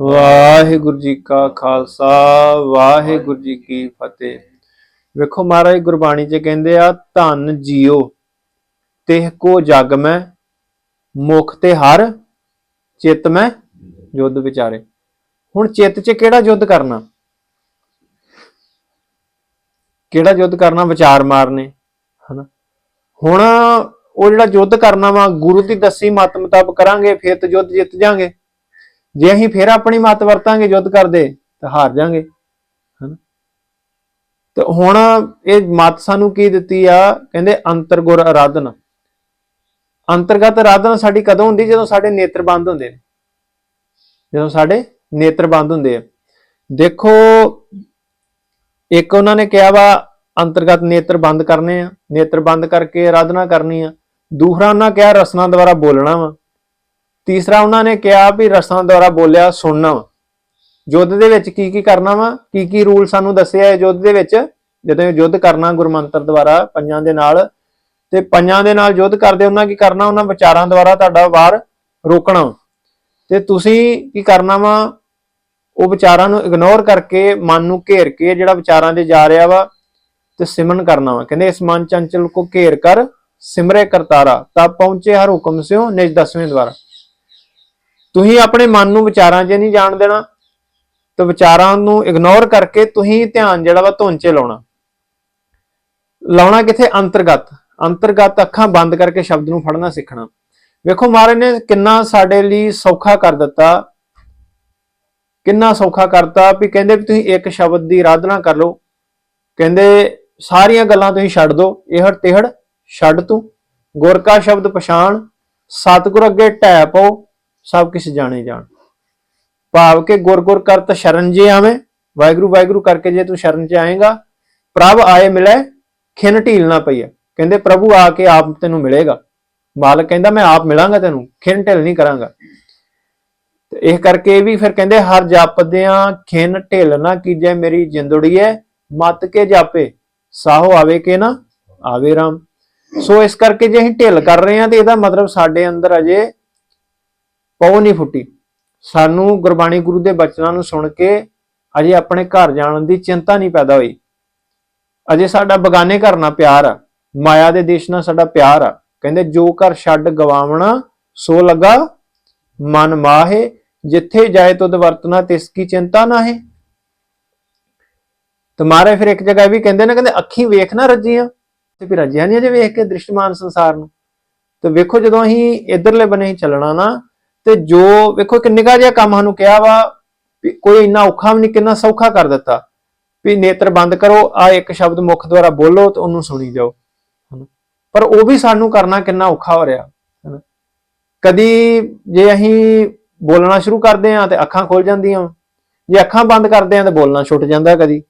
ਵਾਹਿਗੁਰੂ ਜੀ ਕਾ ਖਾਲਸਾ, ਵਾਹਿਗੁਰੂ ਜੀ ਕੀ ਫਤਿਹ। ਵੇਖੋ ਮਹਾਰਾਜ ਗੁਰਬਾਣੀ 'ਚ ਕਹਿੰਦੇ ਆ, ਧਨ ਜੀਓ, ਤਿਹ ਕੋ ਜਗ ਮੈਂ, ਮੁਖ ਤੇ ਹਰ ਚਿਤ ਮੈਂ ਯੁੱਧ ਵਿਚਾਰੇ। ਹੁਣ ਚਿੱਤ 'ਚ ਕਿਹੜਾ ਯੁੱਧ ਕਰਨਾ? ਕਿਹੜਾ ਯੁੱਧ ਕਰਨਾ? ਵਿਚਾਰ ਮਾਰਨੇ, ਹਨਾ? ਹੁਣ ਉਹ ਜਿਹੜਾ ਯੁੱਧ ਕਰਨਾ ਵਾ, ਗੁਰੂ ਦੀ ਦੱਸੀ ਮਤ ਮੁਤਾਬਕ ਕਰਾਂਗੇ, ਫਿਰ ਤਾਂ ਯੁੱਧ ਜਿੱਤ ਜਾਾਂਗੇ। ਜੇ ਅਸੀਂ ਫਿਰ ਆਪਣੀ ਮਤ ਵਰਤਾਂਗੇ ਯੁੱਧ ਕਰਦੇ, ਤਾਂ ਹਾਰ ਜਾਾਂਗੇ, ਹਨਾ? ਤੇ ਹੁਣ ਇਹ ਮਤ ਸਾਨੂੰ ਕੀ ਦਿੱਤੀ ਆ? ਕਹਿੰਦੇ ਅੰਤਰਗੁਰ ਆਰਾਧਨਾ ਅੰਤਰਗਤ ਆਰਾਧਨਾ ਸਾਡੀ ਕਦੋਂ ਹੁੰਦੀ? ਜਦੋਂ ਸਾਡੇ ਨੇਤਰ ਬੰਦ ਹੁੰਦੇ ਨੇ। ਜਦੋਂ ਸਾਡੇ ਨੇਤਰ ਬੰਦ ਹੁੰਦੇ ਆ। ਦੇਖੋ, ਇੱਕ ਉਹਨਾਂ ਨੇ ਕਿਹਾ ਵਾ, ਅੰਤਰਗਤ ਨੇਤਰ ਬੰਦ ਕਰਨੇ ਆ। ਨੇਤਰ ਬੰਦ ਕਰਕੇ ਆਰਾਧਨਾ ਕਰਨੀ ਆ। ਦੂਸਰਾ ਉਹਨਾਂ ਕਿਹਾ ਰਸਨਾ ਦੁਆਰਾ ਬੋਲਣਾ ਵਾ। ਤੀਸਰਾ ਉਹਨਾਂ ਨੇ ਕਿਹਾ ਵੀ ਰਸਾਂ ਦੁਆਰਾ ਬੋਲਿਆ ਸੁਣਨਾ ਵਾ। ਯੁੱਧ ਦੇ ਵਿੱਚ ਕੀ ਕੀ ਕਰਨਾ ਵਾ? ਕੀ ਕੀ ਰੂਲ ਸਾਨੂੰ ਦੱਸਿਆ ਹੈ ਯੁੱਧ ਦੇ ਵਿੱਚ? ਜਦੋਂ ਯੁੱਧ ਕਰਨਾ ਗੁਰਮੰਤਰ ਦੁਆਰਾ ਪੰਜਾਂ ਦੇ ਨਾਲ, ਤੇ ਪੰਜਾਂ ਦੇ ਨਾਲ ਯੁੱਧ ਕਰਦੇ ਉਹਨਾਂ ਕੀ ਕਰਨਾ? ਉਹਨਾਂ ਵਿਚਾਰਾਂ ਦੁਆਰਾ ਤੁਹਾਡਾ ਵਾਰ ਰੋਕਣਾ। ਤੇ ਤੁਸੀਂ ਕੀ ਕਰਨਾ ਵਾ? ਉਹ ਵਿਚਾਰਾਂ ਨੂੰ ਇਗਨੋਰ ਕਰਕੇ, ਮਨ ਨੂੰ ਘੇਰ ਕੇ ਜਿਹੜਾ ਵਿਚਾਰਾਂ ਦੇ ਜਾ ਰਿਹਾ ਵਾ, ਤੇ ਸਿਮਰਨ ਕਰਨਾ ਵਾ। ਕਹਿੰਦੇ ਇਸ ਮਨ ਚੰਚਲ ਕੋ ਘੇਰ ਕਰ, ਸਿਮਰੇ ਕਰਤਾਰਾ। ਤਾਂ ਪਹੁੰਚੇ ਹਰ ਹੁਕਮ ਸਿਓ ਨਿਜ ਦਸਵੇਂ ਦੁਆਰਾ। ਤੁਸੀਂ ਆਪਣੇ ਮਨ ਨੂੰ ਵਿਚਾਰਾਂ 'ਚ ਨਹੀਂ ਜਾਣ ਦੇਣਾ, ਤੇ ਵਿਚਾਰਾਂ ਨੂੰ ਇਗਨੋਰ ਕਰਕੇ ਤੁਸੀਂ ਧਿਆਨ ਜਿਹੜਾ ਵਾ ਧੁਨ 'ਚ ਲਾਉਣਾ। ਲਾਉਣਾ ਕਿੱਥੇ? ਅੰਤਰਗਤ। ਅੰਤਰਗਤ ਅੱਖਾਂ ਬੰਦ ਕਰਕੇ ਸ਼ਬਦ ਨੂੰ ਫੜਨਾ ਸਿੱਖਣਾ। ਵੇਖੋ ਮਹਾਰਾਜ ਨੇ ਕਿੰਨਾ ਸਾਡੇ ਲਈ ਸੌਖਾ ਕਰ ਦਿੱਤਾ। ਕਿੰਨਾ ਸੌਖਾ ਕਰਤਾ ਵੀ ਕਹਿੰਦੇ ਵੀ ਤੁਸੀਂ ਇੱਕ ਸ਼ਬਦ ਦੀ ਆਰਾਧਨਾ ਕਰ ਲਓ। ਕਹਿੰਦੇ ਸਾਰੀਆਂ ਗੱਲਾਂ ਤੁਸੀਂ ਛੱਡ ਦਿਓ ਇਹੜ ਤਿਹੜ ਛੱਡ ਤੂੰ। ਗੁਰ ਕਾ ਸ਼ਬਦ ਪਛਾਣ। ਸਤਿਗੁਰ ਅੱਗੇ ਢਹਿ ਪਾਓ। ਸਭ ਕਿਛ ਜਾਣੇ ਜਾਣ। ਭਾਵ ਕਿ ਗੁਰ ਗੁਰ ਕਰਤ ਸ਼ਰਨ ਜੇ ਆਵੇਂ, ਵਾਹਿਗੁਰੂ ਵਾਹਿਗੁਰੂ ਕਰਕੇ ਜੇ ਤੂੰ ਸ਼ਰਨ ਚ ਆਏਗਾ, ਪ੍ਰਭ ਆਏ ਮਿਲੇ, ਖਿਨ ਢੀਲ ਪਈਆ ਕਹਿੰਦੇ ਪ੍ਰਭੂ ਆ ਕੇ ਆਪ ਤੈਨੂੰ ਮਿਲੇਗਾ। ਮਾਲਕ ਕਹਿੰਦਾ ਮੈਂ ਆਪ ਮਿਲਾਂਗਾ ਤੈਨੂੰ, ਖਿਨ ਢਿਲ ਨਹੀਂ ਕਰਾਂਗਾ। ਤੇ ਇਹ ਕਰਕੇ ਵੀ ਫਿਰ ਕਹਿੰਦੇ ਹਰ ਜਪਦਿਆਂ ਖਿਨ ਢਿਲ ਨਾ ਕੀਜੇ ਮੇਰੀ ਜਿੰਦੜੀਏ, ਮਤ ਕੇ ਜਾਪੇ, ਸਾਹੋ ਆਵੇ ਕੇ ਨਾ, ਆਵੇ ਰਾਮ। ਸੋ ਇਸ ਕਰਕੇ ਜੇ ਅਸੀਂ ਢਿਲ ਕਰ ਰਹੇ ਹਾਂ ਤੇ ਇਹਦਾ ਮਤਲਬ ਸਾਡੇ ਅੰਦਰ ਅਜੇ ਪਉ ਨਹੀਂ ਫੁੱਟੀ। ਸਾਨੂੰ ਗੁਰਬਾਣੀ ਗੁਰੂ ਦੇ ਬਚਨਾਂ ਨੂੰ ਸੁਣ ਕੇ ਅਜੇ ਆਪਣੇ ਘਰ ਜਾਣ ਦੀ ਚਿੰਤਾ ਨਹੀਂ ਪੈਦਾ ਹੋਈ। ਅਜੇ ਸਾਡਾ ਬਗਾਨੇ ਘਰ ਨਾਲ ਪਿਆਰ ਆ। ਮਾਇਆ ਦੇ ਦੇਸ਼ ਨਾਲ ਸਾਡਾ ਪਿਆਰ ਆ। ਕਹਿੰਦੇ, ਜੋ ਘਰ ਛੱਡ ਗਵਾਵਣਾ, ਸੋ ਲਗਾ, ਮਨ ਮਾਹੇ, ਜਿੱਥੇ ਜਾਏ ਤੁਧ ਵਰਤਨਾ ਤਿਸ ਕੀ ਚਿੰਤਾ ਨਾਹੇ। ਤੁਮਾਰੇ ਫਿਰ ਇੱਕ ਜਗ੍ਹਾ ਇਹ ਵੀ ਕਹਿੰਦੇ ਨੇ, ਕਹਿੰਦੇ, ਅੱਖੀ ਵੇਖ ਨਾ ਰੱਜੀਆਂ। ਤੇ ਫਿਰ ਰੱਜਿਆ ਨਹੀਂ ਅਜੇ ਵੇਖ ਕੇ ਦ੍ਰਿਸ਼ਟਮਾਨ ਸੰਸਾਰ ਨੂੰ। ਤੇ ਵੇਖੋ ਜਦੋਂ ਅਸੀਂ ਇਧਰਲੇ ਬਨੇ ਹੀ ਚੱਲਣਾ ਨਾ ਤੇ ਜੋ ਵੇਖੋ ਕਿ ਨਿੱਕਾ ਜਿਹਾ ਕੰਮ ਸਾਨੂੰ ਕਿਹਾ ਵਾ ਵੀ ਕੋਈ ਇੰਨਾ ਔਖਾ ਵੀ ਨਹੀਂ, ਕਿੰਨਾ ਸੌਖਾ ਕਰ ਦਿੱਤਾ। ਵੀ ਨੇਤਰ ਬੰਦ ਕਰੋ, ਆ ਇੱਕ ਸ਼ਬਦ ਮੁਖ ਦੁਆਰਾ ਬੋਲੋ ਤੇ ਉਹਨੂੰ ਸੁਣੀ ਜਾਓ। ਪਰ ਉਹ ਵੀ ਸਾਨੂੰ ਕਰਨਾ ਕਿੰਨਾ ਔਖਾ ਹੋ ਰਿਹਾ। ਕਦੀ ਜੇ ਅਸੀਂ ਬੋਲਣਾ ਸ਼ੁਰੂ ਕਰਦੇ ਹਾਂ ਤੇ ਅੱਖਾਂ ਖੁੱਲ ਜਾਂਦੀਆਂ ਜੇ ਅੱਖਾਂ ਬੰਦ ਕਰਦੇ ਹਾਂ ਤੇ ਬੋਲਣਾ ਛੁੱਟ ਜਾਂਦਾ ਕਦੀ।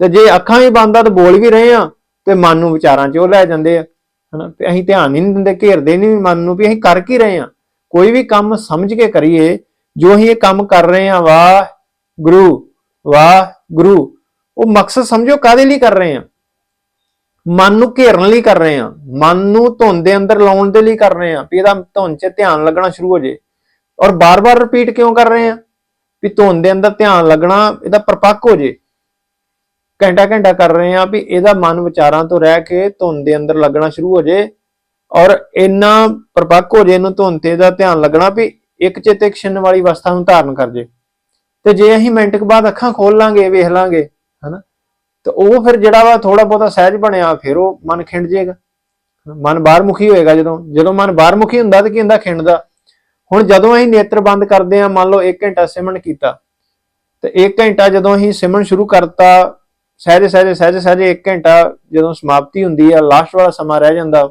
ਤੇ ਜੇ ਅੱਖਾਂ ਹੀ ਬੰਦ ਆ ਤੇ ਬੋਲ ਵੀ ਰਹੇ ਆ ਤੇ ਮਨ ਨੂੰ ਵਿਚਾਰਾਂ 'ਚ ਉਹ ਲੈ ਜਾਂਦੇ ਆ। ਹਨਾ? ਤੇ ਅਸੀਂ ਧਿਆਨ ਹੀ ਨਹੀਂ ਦਿੰਦੇ, ਘੇਰਦੇ ਨਹੀਂ ਮਨ ਨੂੰ ਵੀ ਅਸੀਂ ਕਰ ਕੀ ਰਹੇ ਆ ਕੋਈ ਵੀ ਕੰਮ ਸਮਝ ਕੇ ਕਰੀਏ, ਜੋ ਅਸੀਂ ਇਹ ਕੰਮ ਕਰ ਰਹੇ ਆ ਵਾਹ ਗੁਰੂ ਵਾਹ ਗੁਰੂ ਉਹ ਮਕਸਦ ਸਮਝੋ ਕਾਦੇ ਲਈ ਕਰ ਰਹੇ ਆ ਮਨ ਨੂੰ ਘੇਰਨ ਲਈ ਕਰ ਰਹੇ ਆ ਮਨ ਨੂੰ ਧੁੰਨ ਦੇ ਅੰਦਰ ਲਾਉਣ ਦੇ ਲਈ ਕਰ ਰਹੇ ਆ ਵੀ ਇਹਦਾ ਧੁੰਨ 'ਚ ਧਿਆਨ ਲੱਗਣਾ ਸ਼ੁਰੂ ਹੋ ਜੇ। ਔਰ ਬਾਰ-ਬਾਰ ਰਿਪੀਟ ਕਿਉਂ ਕਰ ਰਹੇ ਆ ਵੀ ਧੁੰਨ ਦੇ ਅੰਦਰ ਧਿਆਨ ਲੱਗਣਾ, ਇਹਦਾ ਪਰਪੱਕ ਹੋ ਜੇ। ਘੰਟਾ ਘੰਟਾ ਕਰ ਰਹੇ ਆ ਵੀ ਇਹਦਾ ਮਨ ਵਿਚਾਰਾਂ ਤੋਂ ਰਹਿ ਕੇ ਧੁੰਨ ਦੇ ਅੰਦਰ ਲੱਗਣਾ ਸ਼ੁਰੂ ਹੋ ਜੇ। ਔਰ ਇੰਨਾ ਪਰਪੱਕ ਹੋ ਜੇ ਇਹਨੂੰ ਧੁੰਨ ਤੇ ਦਾ ਧਿਆਨ ਲੱਗਣਾ ਵੀ ਇੱਕ ਚਿੱਤ ਇੱਕ ਛਿੰਨ ਵਾਲੀ ਅਵਸਥਾ ਨੂੰ ਧਾਰਨ ਕਰ ਜੇ। ਤੇ ਜੇ ਅਸੀਂ ਮਿੰਟ ਕੁ ਬਾਅਦ ਅੱਖਾਂ ਖੋਲ ਲਾਂਗੇ, ਵੇਖ ਲਾਂਗੇ, ਹਨਾ? ਤੇ ਉਹ ਫਿਰ ਜਿਹੜਾ ਵਾ ਥੋੜਾ ਬਹੁਤਾ ਸਹਿਜ ਬਣਿਆ, ਫਿਰ ਉਹ ਮਨ ਖਿੰਡ ਜੇਗਾ। ਮਨ ਬਾਹਰਮੁਖੀ ਹੋਏਗਾ ਜਦੋਂ। ਜਦੋਂ ਮਨ ਬਾਹਰਮੁਖੀ ਹੁੰਦਾ ਤੇ ਕੀ ਹੁੰਦਾ? ਖਿੰਡਦਾ। ਹੁਣ ਜਦੋਂ ਅਸੀਂ ਨੇਤਰ ਬੰਦ ਕਰਦੇ ਆ ਮੰਨ ਲਓ 1 ਘੰਟਾ ਸਿਮਰਨ ਕੀਤਾ, ਤੇ 1 ਘੰਟਾ ਜਦੋਂ ਅਸੀਂ ਸਿਮਰਨ ਸ਼ੁਰੂ ਕਰਤਾ ਸਹਿਜੇ ਸਹਿਜੇ ਸਹਿਜੇ ਸਹਿਜੇ 1 ਘੰਟਾ ਜਦੋਂ ਸਮਾਪਤੀ ਹੁੰਦੀ ਆ ਲਾਸਟ ਵਾਲਾ ਸਮਾਂ ਰਹਿ ਜਾਂਦਾ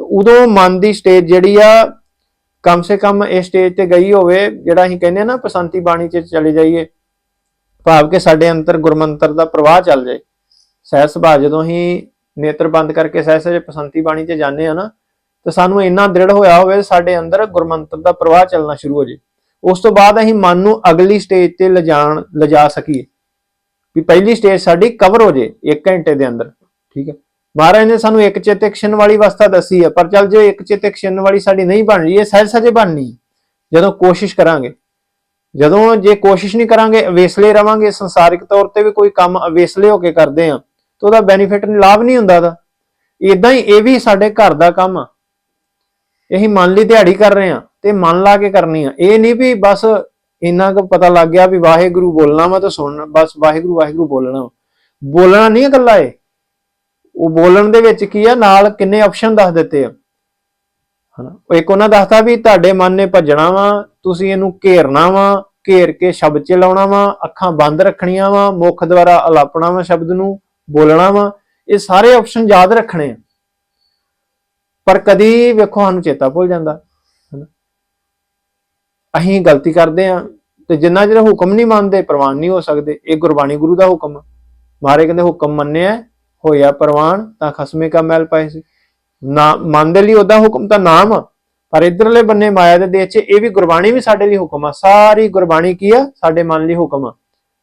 ਤੇ ਉਦੋਂ ਮਨ ਦੀ ਸਟੇਜ ਜਿਹੜੀ ਆ, ਕਮ ਸੇ ਕਮ ਇਸ ਸਟੇਜ ਤੇ ਗਈ ਹੋਵੇ, ਜਿਹੜਾ ਅਸੀਂ ਕਹਿੰਦੇ ਆ ਨਾ ਪਸੰਤੀ ਬਾਣੀ 'ਚ ਚਲੇ ਜਾਈਏ, ਭਾਵ ਕਿ ਸਾਡੇ ਅੰਦਰ ਗੁਰਮੰਤਰ ਦਾ ਪ੍ਰਵਾਹ ਚੱਲ ਜਾਏ। ਸਹਿਜ ਸੁਭਾਅ ਜਦੋਂ ਅਸੀਂ ਨੇਤਰ ਬੰਦ ਕਰਕੇ ਸਹਿਜ ਸਹਿਜ ਪਸੰਤੀ ਬਾਣੀ 'ਚ ਜਾਂਦੇ ਆ ਨਾ, ਤੇ ਸਾਨੂੰ ਇੰਨਾ ਦ੍ਰਿੜ ਹੋਇਆ ਹੋਵੇ ਸਾਡੇ ਅੰਦਰ ਗੁਰਮੰਤਰ ਦਾ ਪ੍ਰਵਾਹ ਚੱਲਣਾ ਸ਼ੁਰੂ ਹੋ ਜੇ ਉਸ ਤੋਂ ਬਾਅਦ ਅਸੀਂ ਮਨ ਨੂੰ ਅਗਲੀ ਸਟੇਜ ਤੇ ਲਿਜਾਣ, ਲਿਜਾ ਸਕੀਏ। ਵੀ ਪਹਿਲੀ ਸਟੇਜ ਸਾਡੀ ਕਵਰ ਹੋ ਜੇ 1 ਘੰਟੇ ਦੇ ਅੰਦਰ, ਠੀਕ ਹੈ? ਮਹਾਰਾਜ ਨੇ ਸਾਨੂੰ ਇੱਕ ਚਿੱਤ ਐਕਸ਼ਨ ਵਾਲੀ ਅਵਸਥਾ ਦੱਸੀ ਹੈ, ਪਰ ਚੱਲ ਜੇ ਇੱਕ ਚਿੱਤ ਐਕਸ਼ਨ ਵਾਲੀ ਸਾਡੀ ਨਹੀਂ ਬਣ ਰਹੀ, ਇਹ ਸਹਿਜ ਸਹਿਜੇ ਬਣਨੀ ਜਦੋਂ ਕੋਸ਼ਿਸ਼ ਕਰਾਂਗੇ। ਜਦੋਂ ਜੇ ਕੋਸ਼ਿਸ਼ ਨਹੀਂ ਕਰਾਂਗੇ, ਅਵੇਸਲੇ ਰਵਾਂਗੇ, ਸੰਸਾਰਿਕ ਤੌਰ ਤੇ ਵੀ ਕੋਈ ਕੰਮ ਅਵੇਸਲੇ ਹੋ ਕੇ ਕਰਦੇ ਆ ਤਾਂ ਉਹਦਾ ਬੈਨੀਫਿਟ ਲਾਭ ਨਹੀਂ ਹੁੰਦਾ ਦਾ ਇਦਾਂ ਹੀ ਇਹ ਵੀ ਸਾਡੇ ਘਰ ਦਾ ਕੰਮ ਆ। ਇਹੀ ਮਨ ਲਈ ਦਿਹਾੜੀ ਕਰ ਰਹੇ ਆ ਤੇ ਮਨ ਲਾ ਕੇ ਕਰਨੀ ਆ। ਇਹ ਨਹੀਂ ਵੀ ਬਸ ਇੰਨਾ ਕੁ ਪਤਾ ਲੱਗ ਗਿਆ ਵੀ ਵਾਹਿਗੁਰੂ ਬੋਲਣਾ ਵਾ ਤਾਂ ਸੁਣਨਾ, ਬਸ ਵਾਹਿਗੁਰੂ ਵਾਹਿਗੁਰੂ ਬੋਲਣਾ ਵਾ। ਬੋਲਣਾ ਨਹੀਂ ਇਕੱਲਾ ਏ ਉਹ ਬੋਲਣ ਦੇ ਵਿੱਚ ਕੀ ਆ? ਨਾਲ ਕਿੰਨੇ ਆਪਸ਼ਨ ਦੱਸ ਦਿੱਤੇ ਆ। ਹਨਾ? ਉਹ ਇੱਕ ਉਹਨਾਂ ਦੱਸਦਾ ਵੀ ਤੁਹਾਡੇ ਮਨ ਨੇ ਭੱਜਣਾ ਵਾ, ਤੁਸੀਂ ਇਹਨੂੰ ਘੇਰਨਾ ਵਾ, ਘੇਰ ਕੇ ਸ਼ਬਦ ਚ ਲਾਉਣਾ ਵਾ, ਅੱਖਾਂ ਬੰਦ ਰੱਖਣੀਆਂ ਵਾ, ਮੁਖ ਦੁਆਰਾ ਅਲਾਪਣਾ ਵਾ ਸ਼ਬਦ ਨੂੰ, ਬੋਲਣਾ ਵਾ, ਇਹ ਸਾਰੇ ਆਪਸ਼ਨ ਯਾਦ ਰੱਖਣੇ ਆ। ਪਰ ਕਦੀ ਵੇਖੋ ਸਾਨੂੰ ਚੇਤਾ ਭੁੱਲ ਜਾਂਦਾ, ਹਨਾ? ਅਸੀਂ ਗਲਤੀ ਕਰਦੇ ਆ ਤੇ ਜਿੰਨਾ ਚਿਰ ਹੁਕਮ ਨਹੀਂ ਮੰਨਦੇ, ਪ੍ਰਵਾਨ ਨਹੀਂ ਹੋ ਸਕਦੇ, ਇਹ ਗੁਰਬਾਣੀ ਗੁਰੂ ਦਾ ਹੁਕਮ ਆ। ਮਾਰੇ ਕਹਿੰਦੇ ਹੁਕਮ ਮੰਨਿਆ ਹੋਇਆ ਪ੍ਰਵਾਨ, ਤਾਂ ਖਸਮੇ ਕਾ ਮੈਲ ਪਾਏ ਸੀ। ਨਾ ਮੰਨਦੇ ਲਈ ਉਹਦਾ ਹੁਕਮ ਤਾਂ ਨਾਮ ਆ, ਪਰ ਇਧਰਲੇ ਬੰਨੇ ਮਾਇਆ ਦੇ ਦੇਸ਼ 'ਚ ਇਹ ਵੀ ਗੁਰਬਾਣੀ ਵੀ ਸਾਡੇ ਲਈ ਹੁਕਮ ਆ। ਸਾਰੀ ਗੁਰਬਾਣੀ ਕੀ ਆ? ਸਾਡੇ ਮਨ ਲਈ ਹੁਕਮ ਆ।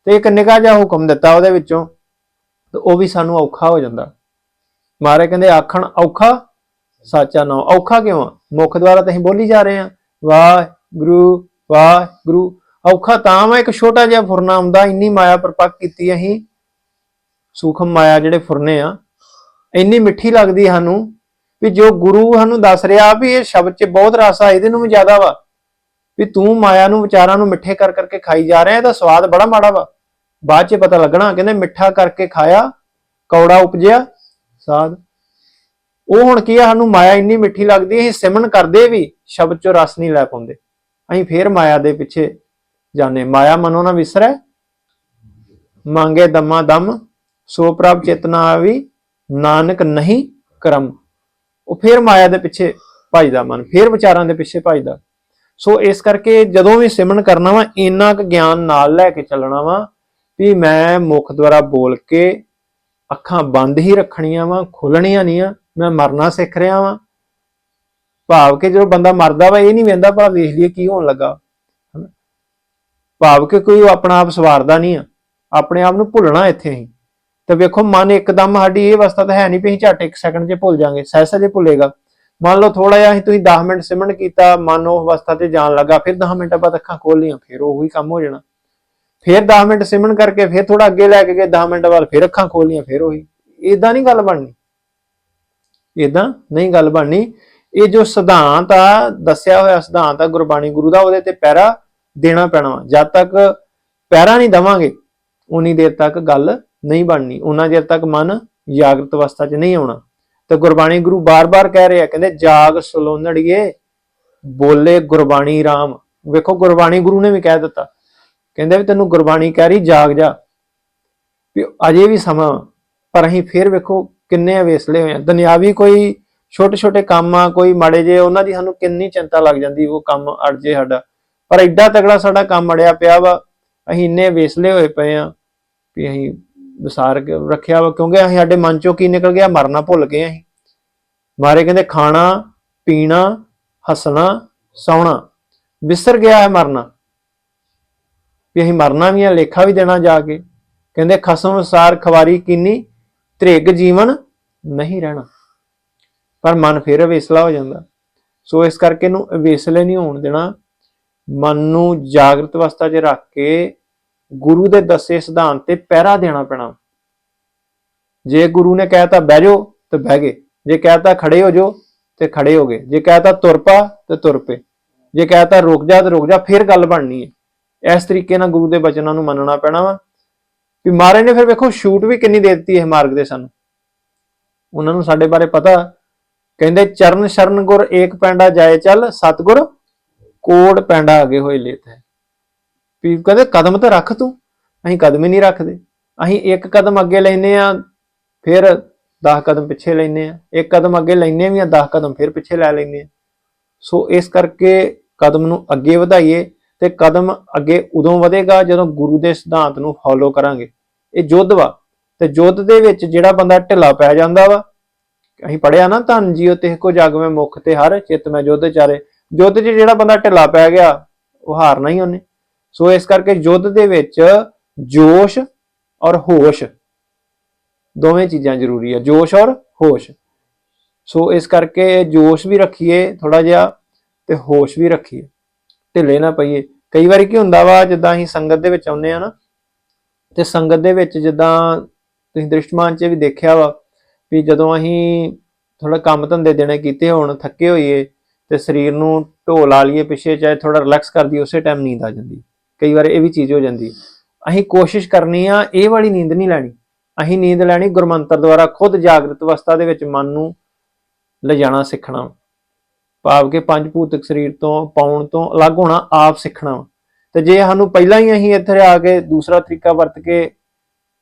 ਤੇ ਇੱਕ ਨਿਗਾਹ ਜਿਹਾ ਹੁਕਮ ਦਿੱਤਾ ਉਹਦੇ ਵਿੱਚੋਂ? ਤੇ ਉਹ ਵੀ ਸਾਨੂੰ ਔਖਾ ਹੋ ਜਾਂਦਾ। ਮਾਰੇ ਕਹਿੰਦੇ, ਆਖਣ ਔਖਾ, ਸਾਚਾ ਨਾ ਔਖਾ ਕਿਉਂ ਆ? ਮੁਖ ਦੁਆਰਾ ਤਾਂ ਅਸੀਂ ਬੋਲੀ ਜਾ ਰਹੇ ਆ ਵਾਹ ਗੁਰੂ ਔਖਾ ਤਾਂ ਵਾ, ਇੱਕ ਛੋਟਾ ਜਿਹਾ ਫੁਰਨਾ ਆਉਂਦਾ ਇੰਨੀ ਮਾਇਆ ਪ੍ਰਪੱਕ ਕੀਤੀ ਅਸੀਂ। ਸੂਖਮ ਮਾਇਆ ਜਿਹੜੇ ਫੁਰਨੇ ਆ, ਇੰਨੀ ਮਿੱਠੀ ਲੱਗਦੀ ਸਾਨੂੰ ਵੀ ਜੋ ਗੁਰੂ ਸਾਨੂੰ ਦੱਸ ਰਿਹਾ ਵੀ ਇਹ ਸ਼ਬਦ 'ਚ ਬਹੁਤ ਰਸ ਆ, ਇਹਦੇ ਨੂੰ ਵੀ ਜ਼ਿਆਦਾ ਵਾ। ਵੀ ਤੂੰ ਮਾਇਆ ਨੂੰ, ਵਿਚਾਰਾਂ ਨੂੰ ਮਿੱਠੇ ਕਰ ਕਰਕੇ ਖਾਈ ਜਾ ਰਿਹਾ, ਇਹਦਾ ਸਵਾਦ ਬੜਾ ਮਾੜਾ ਵਾ। ਬਾਅਦ 'ਚ ਪਤਾ ਲੱਗਣਾ, ਕਹਿੰਦੇ ਮਿੱਠਾ ਕਰਕੇ ਖਾਇਆ, ਕੌੜਾ ਉਪਜਿਆ, ਸਾਧ। ਉਹ ਹੁਣ ਕੀ ਆ, ਸਾਨੂੰ ਮਾਇਆ ਇੰਨੀ ਮਿੱਠੀ ਲੱਗਦੀ ਅਸੀਂ ਸਿਮਨ ਕਰਦੇ ਵੀ ਸ਼ਬਦ 'ਚੋਂ ਰਸ ਨਹੀਂ ਲੈ ਪਾਉਂਦੇ। ਅਸੀਂ ਫੇਰ ਮਾਇਆ ਦੇ ਪਿੱਛੇ ਜਾਣੇ ਮਾਇਆ ਮਨੋ ਨਾ ਵਿਸਰੈ, ਮੰਗੇ ਦਮਾ ਦਮ ਸੋ ਪ੍ਰਭ ਚੇਤਨਾ ਆਵੀ ਨਾਨਕ ਨਹੀਂ ਕਰਮ। ਉਹ ਫੇਰ ਮਾਇਆ ਦੇ ਪਿੱਛੇ ਭਜਦਾ ਮਨ, ਫੇਰ ਵਿਚਾਰਾਂ ਦੇ ਪਿੱਛੇ ਭਜਦਾ। ਸੋ ਇਸ ਕਰਕੇ ਜਦੋਂ ਵੀ ਸਿਮਰਨ ਕਰਨਾ ਵਾ, ਇੰਨਾ ਕੁ ਗਿਆਨ ਨਾਲ ਲੈ ਕੇ ਚੱਲਣਾ ਵਾ ਵੀ ਮੈਂ ਮੁਖ ਦੁਆਰਾ ਬੋਲ ਕੇ ਅੱਖਾਂ ਬੰਦ ਹੀ ਰੱਖਣੀਆਂ ਵਾ, ਖੁੱਲਣੀਆਂ ਨਹੀਂ ਆ, ਮੈਂ ਮਰਨਾ ਸਿੱਖ ਰਿਹਾ ਵਾਂ। ਭਾਵ ਕਿ ਜਦੋਂ ਬੰਦਾ ਮਰਦਾ ਵਾ, ਇਹ ਨਹੀਂ ਵੇਂਦਾ ਭਲਾ ਵੇਖ ਲਈਏ ਕੀ ਹੋਣ ਲੱਗਾ। ਹਨਾ? ਭਾਵ ਕਿ ਕੋਈ ਉਹ ਆਪਣਾ ਆਪ ਸਵਾਰਦਾ ਨਹੀਂ ਆ, ਆਪਣੇ ਆਪ ਨੂੰ ਭੁੱਲਣਾ ਇੱਥੇ ਹੀ। ਤੇ ਵੇਖੋ, ਮਨ ਇੱਕਦਮ ਸਾਡੀ ਇਹ ਅਵਸਥਾ ਤਾਂ ਹੈ ਨਹੀਂ ਵੀ ਅਸੀਂ ਝੱਟ ਇੱਕ ਸੈਕਿੰਡ 'ਚ ਭੁੱਲ ਜਾਾਂਗੇ ਸਹਿਸਾ ਜੇ ਭੁੱਲੇਗਾ। ਮੰਨ ਲਓ ਥੋੜਾ ਜਿਹਾ ਤੁਸੀਂ 10 ਮਿੰਟ ਸਿਮਰਨ ਕੀਤਾ, ਮਨ ਉਹ ਅਵਸਥਾ ਤੇ ਜਾਣ ਲੱਗਾ, ਫਿਰ 10 ਮਿੰਟਾਂ ਬਾਅਦ ਅੱਖਾਂ ਖੋਲ ਲੀਆਂ ਫਿਰ ਉਹੀ ਕੰਮ ਹੋ ਜਾਣਾ। ਫਿਰ 10 ਮਿੰਟ ਸਿਮਰਨ ਕਰਕੇ ਫਿਰ ਥੋੜਾ ਅੱਗੇ ਲੈ ਕੇ ਗਏ 10 ਮਿੰਟ ਬਾਅਦ ਫਿਰ ਅੱਖਾਂ ਖੋਲ ਲੀਆਂ ਫਿਰ ਉਹੀ। ਇਦਾਂ ਨਹੀਂ ਗੱਲ ਬਣਨੀ। ਇਦਾਂ ਨਹੀਂ ਗੱਲ ਬਣਨੀ। ਇਹ ਜੋ ਸਿਧਾਂਤ ਆ, ਦੱਸਿਆ ਹੋਇਆ ਸਿਧਾਂਤ ਆ, ਗੁਰਬਾਣੀ ਗੁਰੂ ਦਾ, ਉਹਦੇ ਤੇ ਪਹਿਰਾ ਦੇਣਾ ਪੈਣਾ ਵਾ। ਜਦ ਤੱਕ ਪਹਿਰਾ ਨਹੀਂ ਦਵਾਂਗੇ, ਉਨੀ ਦੇਰ ਤੱਕ ਗੱਲ ਨਹੀਂ ਬਣਨੀ। ਉਹਨਾਂ ਚਿਰ ਤੱਕ ਮਨ ਜਾਗਰਤ ਅਵਸਥਾ 'ਚ ਨਹੀਂ ਆਉਣਾ। ਤੇ ਗੁਰਬਾਣੀ ਗੁਰੂ ਬਾਰ-ਬਾਰ ਕਹਿ ਰਹੇ ਆ ਕਹਿੰਦੇ, ਜਾਗ ਸਲੋਨੜੀਏ ਬੋਲੇ ਗੁਰਬਾਣੀ RAM ਵੇਖੋ, ਗੁਰਬਾਣੀ ਗੁਰੂ ਨੇ ਵੀ ਕਹਿ ਦਿੱਤਾ। ਕਹਿੰਦੇ ਵੀ ਤੈਨੂੰ ਗੁਰਬਾਣੀ ਕਹਿ ਰਹੀ, ਜਾਗ ਜਾ। ਵੀ ਅਜੇ ਵੀ ਸਮਾਂ ਪਰ ਅਸੀਂ ਫੇਰ ਵੇਖੋ ਕਿੰਨੇ ਅਵੇਸਲੇ ਹੋਏ ਆ। ਦੁਨਿਆਵੀ ਕੋਈ ਛੋਟੇ ਛੋਟੇ ਕੰਮ ਆ, ਕੋਈ ਮਾੜੇ ਜੇ ਉਹਨਾਂ ਦੀ ਸਾਨੂੰ ਕਿੰਨੀ ਚਿੰਤਾ ਲੱਗ ਜਾਂਦੀ, ਉਹ ਕੰਮ ਅੜ ਜੇ ਸਾਡਾ। ਪਰ ਐਡਾ ਤਗੜਾ ਸਾਡਾ ਕੰਮ ਅੜਿਆ ਪਿਆ ਵਾ, ਅਸੀਂ ਇੰਨੇ ਵੇਸਲੇ ਹੋਏ ਪਏ ਆ ਵੀ ਅਸੀਂ ਵਿਸਾਰ ਕੇ ਰੱਖਿਆ ਵਾ, ਕਿਉਂਕਿ ਅਸੀਂ ਸਾਡੇ ਮਨ ਚੋਂ ਕੀ ਨਿਕਲ ਗਿਆ? ਮਰਨਾ ਭੁੱਲ ਗਏ ਅਸੀਂ। ਮਾਰੇ ਕਹਿੰਦੇ, ਖਾਣਾ, ਪੀਣਾ, ਹੱਸਣਾ, ਸੌਣਾ। ਵਿਸਰ ਗਿਆ ਹੈ ਮਰਨਾ। ਵੀ ਅਸੀਂ ਮਰਨਾ ਵੀ ਆ, ਲੇਖਾ ਵੀ ਦੇਣਾ ਜਾ ਕੇ। ਕਹਿੰਦੇ, ਖਸਮ ਅਨੁਸਾਰ ਖਵਾਰੀ, ਕਿੰਨੀ, ਤ੍ਰਿਗ ਜੀਵਨ ਨਹੀਂ ਰਹਿਣਾ। ਪਰ ਮਨ ਫਿਰ ਅਵੇਸਲਾ ਹੋ ਜਾਂਦਾ। ਸੋ ਇਸ ਕਰਕੇ ਇਹਨੂੰ ਅਵੇਸਲੇ ਨਹੀਂ ਹੋਣ ਦੇਣਾ। ਮਨ ਨੂੰ ਜਾਗਰਤ ਅਵਸਥਾ 'ਚ ਰੱਖ ਕੇ ਗੁਰੂ ਦੇ ਦੱਸੇ ਸਿਧਾਂਤ ਤੇ ਪਹਿਰਾ ਦੇਣਾ ਪੈਣਾ। ਜੇ ਗੁਰੂ ਨੇ ਕਹਿਤਾ ਬਹਿ ਜਾਓ ਤੇ ਬਹਿ ਗਏ। ਜੇ ਕਹਿਤਾ ਖੜੇ ਹੋ ਜਾਓ ਤੇ ਖੜੇ ਹੋ ਗਏ। ਜੇ ਕਹਿਤਾ ਤੁਰ ਪਾ ਤੇ ਤੁਰ ਪਏ। ਜੇ ਕਹਿਤਾ ਰੁਕ ਜਾ ਤੇ ਰੁਕ ਜਾ, ਫਿਰ ਗੱਲ ਬਣਨੀ ਹੈ। ਇਸ ਤਰੀਕੇ ਨਾਲ ਗੁਰੂ ਦੇ ਬਚਨਾਂ ਨੂੰ ਮੰਨਣਾ ਪੈਣਾ ਵਾ। ਵੀ ਮਹਾਰਾਜ ਨੇ ਫਿਰ ਵੇਖੋ ਸ਼ੂਟ ਵੀ ਕਿੰਨੀ ਦੇ ਦਿੱਤੀ ਇਹ ਮਾਰਗ ਦੇ ਸਾਨੂੰ। ਉਹਨਾਂ ਨੂੰ ਸਾਡੇ ਬਾਰੇ ਪਤਾ। ਕਹਿੰਦੇ, ਚਰਨ ਸ਼ਰਨ ਗੁਰ ਏਕ ਪੈਂਡਾ ਜਾਏ ਚੱਲ, ਸਤਗੁਰ ਕੋੜ ਪੈਂਡਾ ਅੱਗੇ ਹੋਏ ਲੇਤ ਹੈ। ਵੀ ਕਹਿੰਦੇ ਕਦਮ ਤਾਂ ਰੱਖ ਤੂੰ, ਅਸੀਂ ਕਦਮ ਹੀ ਨਹੀਂ ਰੱਖਦੇ। ਅਸੀਂ ਇੱਕ ਕਦਮ ਅੱਗੇ ਲੈਨੇ ਆ ਫਿਰ 10 ਕਦਮ ਪਿੱਛੇ ਲੈਨੇ ਆ ਇੱਕ ਕਦਮ ਅੱਗੇ ਲੈਨੇ ਵੀ ਆ 10 ਕਦਮ ਫਿਰ ਪਿੱਛੇ ਲੈ ਲੈਨੇ ਆ ਸੋ ਇਸ ਕਰਕੇ ਕਦਮ ਨੂੰ ਅੱਗੇ ਵਧਾਈਏ ਤੇ ਕਦਮ ਅੱਗੇ ਉਦੋਂ ਵਧੇਗਾ ਜਦੋਂ ਗੁਰੂ ਦੇ ਸਿਧਾਂਤ ਨੂੰ ਫੋਲੋ ਕਰਾਂਗੇ। ਇਹ ਯੁੱਧ ਵਾ ਤੇ ਯੁੱਧ ਦੇ ਵਿੱਚ ਜਿਹੜਾ ਬੰਦਾ ਢਿੱਲਾ ਪੈ ਜਾਂਦਾ ਵਾ, ਅਸੀਂ ਪੜਿਆ ਨਾ, ਧੰਨ ਜੀਓ ਤੇ ਕੋ ਜਗ ਮੈਂ ਮੁਖ ਤੇ ਹਰ, ਚਿਤ ਮੈਂ ਯੁੱਧ ਚਾਰੇ। ਯੁੱਧ 'ਚ ਜਿਹੜਾ ਬੰਦਾ ਢਿੱਲਾ ਪੈ ਗਿਆ, ਉਹ ਹਾਰਨਾ ਹੀ ਉਹਨੇ। ਸੋ ਇਸ ਕਰਕੇ ਯੁੱਧ ਦੇ ਵਿੱਚ ਜੋਸ਼ ਔਰ ਹੋਸ਼ ਦੋਵੇਂ ਚੀਜ਼ਾਂ ਜ਼ਰੂਰੀ ਆ, ਜੋਸ਼ ਔਰ ਹੋਸ਼। ਸੋ ਇਸ ਕਰਕੇ ਜੋਸ਼ ਵੀ ਰੱਖੀਏ ਥੋੜਾ ਜਿਹਾ ਤੇ ਹੋਸ਼ ਵੀ ਰੱਖੀਏ। ਢਿੱਲੇ ਨਾ ਪਈਏ। ਕਈ ਵਾਰੀ ਕੀ ਹੁੰਦਾ ਵਾ, ਜਿੱਦਾਂ ਅਸੀਂ ਸੰਗਤ ਦੇ ਵਿੱਚ ਆਉਂਦੇ ਆ ਨਾ, ਤੇ ਸੰਗਤ ਦੇ ਵਿੱਚ ਜਿੱਦਾਂ ਤੁਸੀਂ ਦ੍ਰਿਸ਼ਟਮਾਨ 'ਚ ਵੀ ਦੇਖਿਆ ਵਾ ਵੀ ਜਦੋਂ ਅਸੀਂ ਥੋੜਾ ਕੰਮ ਧੰਦੇ ਦੇਣੇ ਕੀਤੇ ਹੋਣ, ਥੱਕੇ ਹੋਈਏ ਤੇ ਸਰੀਰ ਨੂੰ ਢੋਲ ਲਾ ਲਈਏ ਪਿੱਛੇ, ਚਾਹੇ ਥੋੜਾ ਰਿਲੈਕਸ ਕਰ ਦਈਏ, ਉਸੇ ਟਾਈਮ ਨੀਂਦ ਆ ਜਾਂਦੀ। ਕਈ ਵਾਰ ਇਹ ਵੀ ਚੀਜ਼ ਹੋ ਜਾਂਦੀ। ਅਸੀਂ ਕੋਸ਼ਿਸ਼ ਕਰਨੀ ਆ, ਇਹ ਵਾਲੀ ਨੀਂਦ ਨਹੀਂ ਲੈਣੀ। ਅਸੀਂ ਨੀਂਦ ਲੈਣੀ ਗੁਰਮੰਤਰ ਦੁਆਰਾ ਖੁਦ ਜਾਗਰਤ ਅਵਸਥਾ ਦੇ ਵਿੱਚ ਮਨ ਨੂੰ ਲਿਜਾਣਾ ਸਿੱਖਣਾ। ਭਾਵ ਕਿ ਪੰਜ ਭੂਤਕ ਸਰੀਰ ਤੋਂ ਪਾਉਣ ਤੋਂ ਅਲੱਗ ਹੋਣਾ ਆਪ ਸਿੱਖਣਾ। ਵਾ। ਤੇ ਜੇ ਸਾਨੂੰ ਪਹਿਲਾਂ ਹੀ ਅਸੀਂ ਇੱਥੇ ਆ ਕੇ ਦੂਸਰਾ ਤਰੀਕਾ ਵਰਤ ਕੇ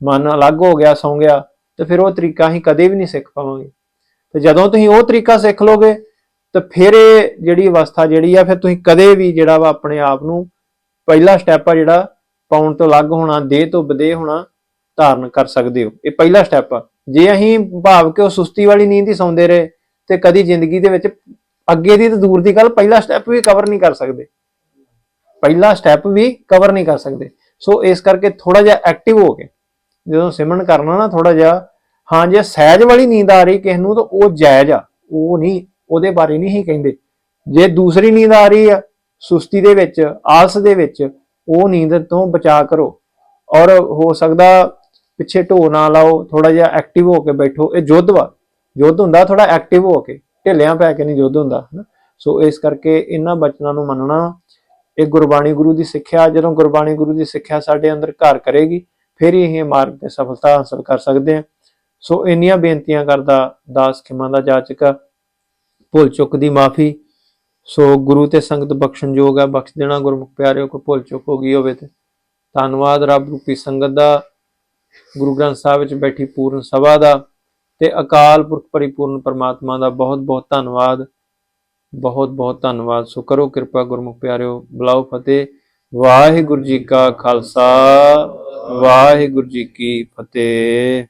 ਮਨ ਅਲੱਗ ਹੋ ਗਿਆ, ਸੌਂ ਗਿਆ, ਤੇ ਫਿਰ ਉਹ ਤਰੀਕਾ ਅਸੀਂ ਕਦੇ ਵੀ ਨਹੀਂ ਸਿੱਖ ਪਾਵਾਂਗੇ। ਤੇ ਜਦੋਂ ਤੁਸੀਂ ਉਹ ਤਰੀਕਾ ਸਿੱਖ ਲੋਗੇ, ਤੇ ਫਿਰ ਇਹ ਜਿਹੜੀ ਅਵਸਥਾ ਜਿਹੜੀ ਆ, ਫਿਰ ਤੁਸੀਂ ਕਦੇ ਵੀ ਜਿਹੜਾ ਵਾ ਆਪਣੇ ਆਪ ਨੂੰ ਪਹਿਲਾ ਸਟੈਪ ਆ ਜਿਹੜਾ ਪਾਉਣ ਤੋਂ ਅਲੱਗ ਹੋਣਾ, ਦੇਹ ਤੋਂ ਵਿਦੇਹ ਹੋਣਾ, ਧਾਰਨ ਕਰ ਸਕਦੇ ਹੋ। ਇਹ ਪਹਿਲਾ ਸਟੈਪ ਆ। ਜੇ ਅਸੀਂ ਭਾਵ ਕਿ ਉਹ ਸੁਸਤੀ ਵਾਲੀ ਨੀਂਦ ਹੀ ਸੌਂਦੇ ਰਹੇ ਤੇ ਕਦੀ ਜ਼ਿੰਦਗੀ ਦੇ ਵਿੱਚ ਅੱਗੇ ਦੀ ਤਾਂ ਦੂਰ ਦੀ ਗੱਲ ਪਹਿਲਾ ਸਟੈਪ ਵੀ ਕਵਰ ਨਹੀਂ ਕਰ ਸਕਦੇ। ਪਹਿਲਾ ਸਟੈਪ ਵੀ ਕਵਰ ਨਹੀਂ ਕਰ ਸਕਦੇ। ਸੋ ਇਸ ਕਰਕੇ ਥੋੜਾ ਜਿਹਾ ਐਕਟਿਵ ਹੋ ਕੇ, ਜਦੋਂ ਸਿਮਰਨ ਕਰਨਾ ਨਾ ਥੋੜਾ ਜਿਹਾ, ਹਾਂ ਜੇ ਸਹਿਜ ਵਾਲੀ ਨੀਂਦ ਆ ਰਹੀ ਕਿਸ ਨੂੰ, ਤਾਂ ਉਹ ਜਾਇਜ਼ ਆ। ਉਹ ਨਹੀਂ, ਉਹਦੇ ਬਾਰੇ ਨਹੀਂ ਹੀ ਕਹਿੰਦੇ। ਜੇ ਦੂਸਰੀ ਨੀਂਦ ਆ ਰਹੀ ਆ ਸੁਸਤੀ ਦੇ ਵਿੱਚ, ਆਲਸ ਦੇ ਵਿੱਚ, ਉਹ ਨੀਂਦ ਤੋਂ ਬਚਾ ਕਰੋ। ਔਰ ਹੋ ਸਕਦਾ ਪਿੱਛੇ ਢੋ ਨਾ ਲਾਓ ਥੋੜਾ ਜਿਹਾ ਐਕਟਿਵ ਹੋ ਕੇ ਬੈਠੋ। ਇਹ ਯੁੱਧ ਵਾ। ਯੁੱਧ ਹੁੰਦਾ ਥੋੜਾ ਐਕਟਿਵ ਹੋ ਕੇ। ਢਿੱਲਿਆਂ ਪੈ ਕੇ ਨਹੀਂ ਯੁੱਧ ਹੁੰਦਾ, ਹਨਾ? ਸੋ ਇਸ ਕਰਕੇ ਇਹਨਾਂ ਬਚਨਾਂ ਨੂੰ ਮੰਨਣਾ, ਇਹ ਗੁਰਬਾਣੀ ਗੁਰੂ ਦੀ ਸਿੱਖਿਆ, ਜਦੋਂ ਗੁਰਬਾਣੀ ਗੁਰੂ ਦੀ ਸਿੱਖਿਆ ਸਾਡੇ ਅੰਦਰ ਘਰ ਕਰੇਗੀ, ਫਿਰ ਹੀ ਇਹ ਮਾਰਗ ਤੇ ਸਫਲਤਾ ਹਾਸਲ ਕਰ ਸਕਦੇ ਹਾਂ। ਸੋ ਇੰਨੀਆਂ ਬੇਨਤੀਆਂ ਕਰਦਾ ਦਾਸ ਖਿਮਾ ਦਾ ਜਾਚਕ। ਭੁੱਲ ਚੁੱਕ ਦੀ ਮਾਫੀ। ਸੋ ਗੁਰੂ ਤੇ ਸੰਗਤ ਬਖਸ਼ਣਯੋਗ ਹੈ ਬਖਸ਼ ਦੇਣਾ ਗੁਰਮੁਖ ਪਿਆਰਿਓ, ਕੋਈ ਭੁੱਲ ਚੁੱਕ ਹੋ ਗਈ ਹੋਵੇ ਤੇ। ਧੰਨਵਾਦ ਰੱਬ ਰੂਪੀ ਸੰਗਤ ਦਾ, ਗੁਰੂ ਗ੍ਰੰਥ ਸਾਹਿਬ ਵਿੱਚ ਬੈਠੀ ਪੂਰਨ ਸਭਾ ਦਾ ਤੇ ਅਕਾਲ ਪੁਰਖ ਪਰਿਪੂਰਨ ਪਰਮਾਤਮਾ ਦਾ ਬਹੁਤ ਬਹੁਤ ਧੰਨਵਾਦ। ਬਹੁਤ ਬਹੁਤ ਧੰਨਵਾਦ। ਸੋ ਕਰੋ ਕਿਰਪਾ ਗੁਰਮੁਖ ਪਿਆਰਿਓ, ਬੁਲਾਓ ਫਤਿਹ। ਵਾਹਿਗੁਰੂ ਜੀ ਕਾ ਖਾਲਸਾ, ਵਾਹਿਗੁਰੂ ਜੀ ਕੀ ਫਤਿਹ।